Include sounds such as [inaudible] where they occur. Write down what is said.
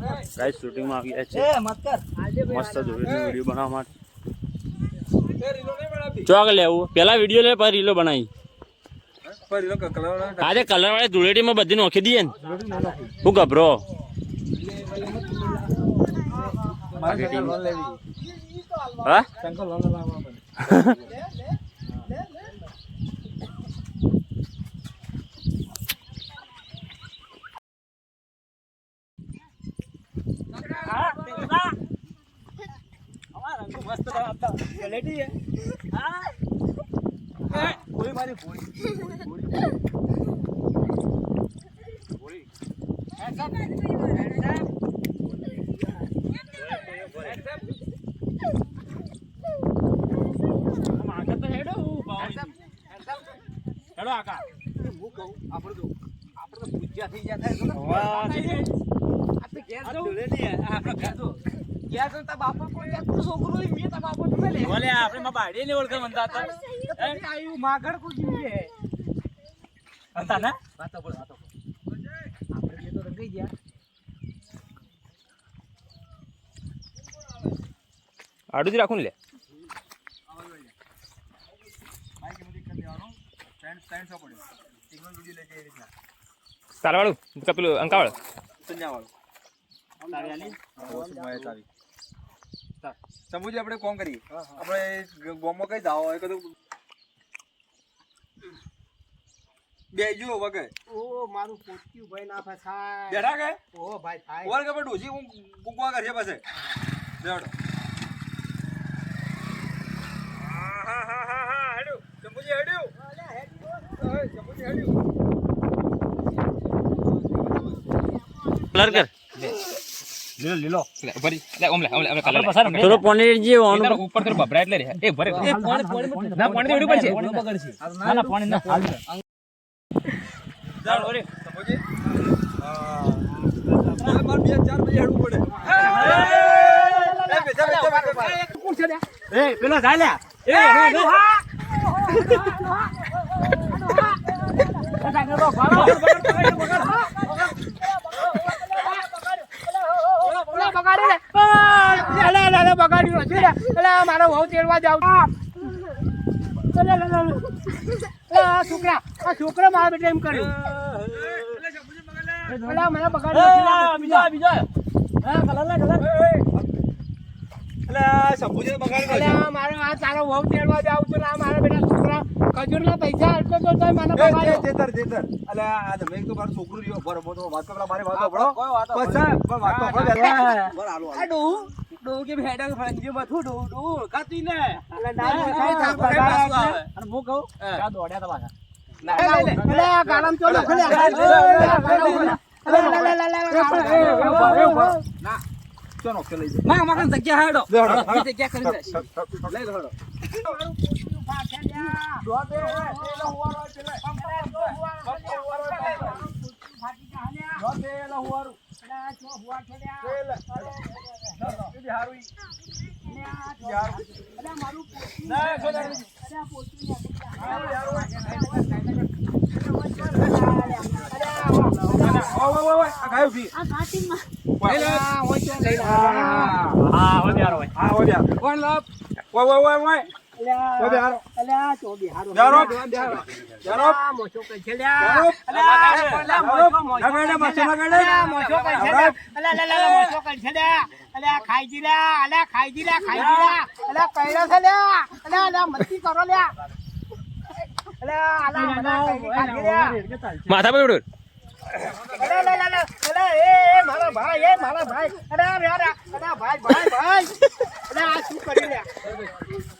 Guys શૂટિંગમાં આવી ગયા છે. એ મત કર. મસ્ત ધોળીનો વીડિયો બનાવવા માટે. ચોક લેવું. પેલા વીડિયો લે પછી રીલો બનાવી. આજે કલર વાળી ધૂળેટીમાં બધી નોખી દઈએ ને. હું ગભરો. હા? [laughs] હેડો આકા. હું કહું આપણે તો આપણે તો પૂજ્યા થઈ ગયા થાય આડું જ રાખું ને લે. તારવાળું પેલું અંકાવાળું. સમુજી આપણે કોમ કરીએ. આપણે ગોમો કઈ જાવ હોય કદું બેજો વગે ઓ મારું પોત્યું ભાઈ ના ફસાય બેઠા કે? ઓ ભાઈ થાય. ઓર કે ડોસી હું કુકવા કરશે પાસે બેડો સમુજી હેડ્યું સમુજી હેડ્યું. કલર કર લીલો લીલો ભરી લે ઓમ લે ઓમ લે ઓમ લે કલર લે થોડો પોણી જે એ તારો ઉપર તારો બબરા એટલે રે એ ભરે એ પાણી પાણી ના પાણી તો એવડું પડશે ના ના પાણી ના ચાલ ઓરે સમુજી હા માર બે ચાર બજે હેડવું પડે એ બેઠા બેઠા બેઠા એ પેલો જાય લ્યા મારો વહુ તેડવા જાવ. છોકરા આ છોકરા મારા બેટા એમ કર્યું. અલા, મને બગાડ્યો બીજો એટલે મારો આ તારો વહુ તેડવા જાવ છું ને આ મારા બેટા છોકરા. ખજૂરના પૈસા અડકો તો તોય મને બગાડ્યો. જેતર જેતર અલે આ તમે તો મારું છોકરું રહ્યો. બરો મો તો વાત કરો મારી વાત સાંભળો બસ પણ વાત તો બરાબર. આ ડોહુ કે ભેડા ફરંગી મથું ડોહુ ડોહુ કાતી ને અલા, ના, ના, ના, બગાડ્યા છે. અને હું કહું દોડ્યા કે જાઓ. માં, માં, જગ્યા લો. હા હવે યાર હોય માથા પર ઉડો મારા ભાઈ, એ, મારા ભાઈ. અલા, અલા, અલા, ભાઈ, ભાઈ, ભાઈ. અલા, આ શું કરી રહ્યા.